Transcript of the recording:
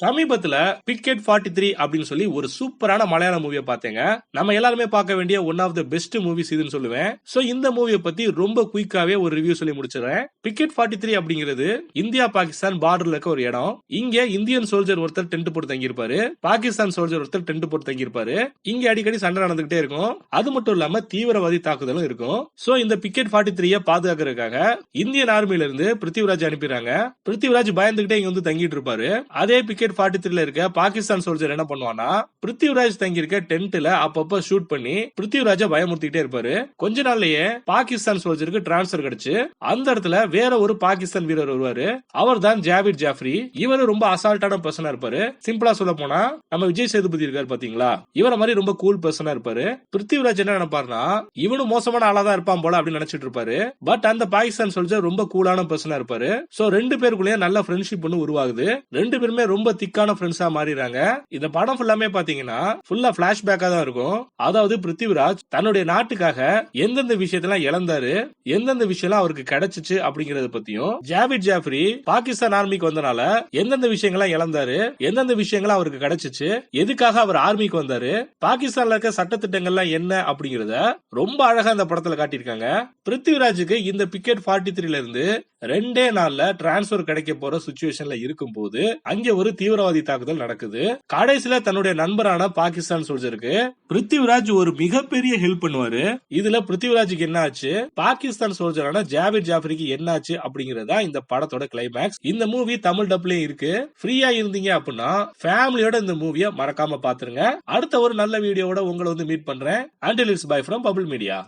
சமீபத்துல பிக்கெட் forty three அப்படின்னு சொல்லி ஒரு சூப்பரான மலையாள மூவியை பார்த்தேங்க. நம்ம எல்லாருமே பார்க்க வேண்டிய one of the best movies இதுன்னு சொல்லுவேன். சோ இந்த மூவியை பத்தி ரொம்ப குயிக்காவே ஒரு ரிவ்யூ சொல்லி முடிச்சிடுறேன். பிக்கெட் ஃபார்ட்டி த்ரீ அப்படிங்கிறது இந்தியா பாகிஸ்தான் பார்டர்ல இருக்க ஒரு இடம். இங்க இந்தியன் சோல்ஜர் ஒருத்தர் டென்ட் போட்டு தங்கியிருப்பாரு. பாகிஸ்தான் சோல்ஜர் ஒருத்தர் டென்ட் போட்டு தங்கியிருப்பாரு. இங்க அடிக்கடி சண்டை நடந்துகிட்டே இருக்கும். அது மட்டும் இல்லாம தீவிரவாதி தாக்குதலும் இருக்கும். சோ இந்த பிக்கெட் ஃபார்ட்டி த்ரீய பாதுகாக்கிறதுக்காக இந்தியன் ஆர்மில இருந்து பிருத்திவிராஜ் அனுப்பிடுறாங்க. பிருத்திவிராஜ் பயந்துகிட்டே இங்க வந்து தங்கிட்டு இருப்பாரு. அதே பிக்கெட் ஃபார்ட்டி த்ரீல இருக்க பாகிஸ்தான் சோல்ஜர் என்ன பண்ணுவானா பிருத்திவிராஜ் தங்கியிருக்க டென்ட்ல அப்பப்ப ஷூட் பண்ணி பிருத்திவிராஜ பயமுறுத்திக்கிட்டே இருப்பாரு. கொஞ்ச நாள்லயே பாகிஸ்தான் சோல்ஜருக்கு டிரான்ஸ்பர் கிடைச்சு அந்த இடத்துல வேற ஒரு பாகிஸ்தான் வீரர் வருவாரு. அவர் தான் ஜாவித் ஜாஃப்ரி. இவரு ரொம்ப அசால்ட்டான பர்சனா இருப்பாரு. சிம்பிளா சொல்ல போனா நம்ம விஜய் சேதுபதி இருக்காரு பாத்தீங்களா? இவர மாதிரி ரொம்ப கூல் பர்சனா இருப்பாரு. பிருத்திவிராஜ் என்ன நினைப்பாருன்னா இவனும் மோசமான ஆளா தான் இருப்பான் போல அப்படின்னு நினைச்சிட்டு இருப்பாரு. பட் அந்த பாகிஸ்தான் சோல்ஜர் ரொம்ப கூலான பர்சனா இருப்பாரு. சோ ரெண்டு பேருக்குள்ளேயே நல்ல ஃப்ரெண்ட்ஷிப் ஒன்று உருவாகுது. ரெண்டு பேருமே ரொம்ப திக்கான ஃப்ரெண்ட்ஸா மாறிடுறாங்க. இந்த படம் ஃபுல்லாமே பாத்தீங்கன்னா ஃபுல்லா பிளாஷ்பேக்கா தான் இருக்கும். அதாவது பிருத்திவிராஜ் தன்னுடைய நாட்டுக்காக எந்தெந்த விஷயத்தெல்லாம் இழந்தாரு எந்தெந்த விஷயம்லாம் அவருக்கு கிடைச்சிச்சு அப்படிங்கறத பத்தியும் ஜாவித் ஜாஃப்ரி பாகிஸ்தான் ஆர்மிக்கு வந்தனால எந்தெந்த விஷயங்கள்லாம் இழந்தாரு எந்தெந்த விஷயங்கள்லாம் அவருக்கு கிடைச்சிச்சு எதுக்காக அவர் ஆர்மிக்கு வந்தாரு பாகிஸ்தான்ல இருக்க சட்டத்திட்டங்கள்லாம் என்ன அப்படிங்கறத ரொம்ப அழகா அந்த படத்துல காட்டியிருக்காங்க. பிருத்திவிராஜுக்கு இந்த பிக்கெட் ஃபார்ட்டி த்ரீல இருந்து ரெண்டே நாள்ல டிரான்ஸ்பர் கிடைக்க போற சுச்சுவேஷன்ல இருக்கும் போது அங்க ஒரு தீவிரவாதி தாக்குதல் நடக்குது. கடைசியில தன்னுடைய நண்பரான பாகிஸ்தான் சோல்ஜருக்கு பிருத்திவிராஜ் ஒரு மிகப்பெரிய ஹெல்ப் பண்ணுவாரு. இதுல பிருத்திவிராஜுக்கு என்ன ஆச்சு பாகிஸ்தான் சோல்ஜரான ஜாவித் ஜாஃப்ரிக்கு என்ன ஆச்சு அப்படிங்கறதா இந்த படத்தோட கிளைமேக்ஸ் இந்த மூவி தமிழ் டப்லயும் இருக்கு. ஃப்ரீயா இருந்தீங்க அப்படின்னா ஃபேமிலியோட இந்த மூவியை மறக்காம பாத்துருங்க. அடுத்த ஒரு நல்ல வீடியோவோட உங்களை வந்து மீட் பண்றேன். Until it's bye from bubble media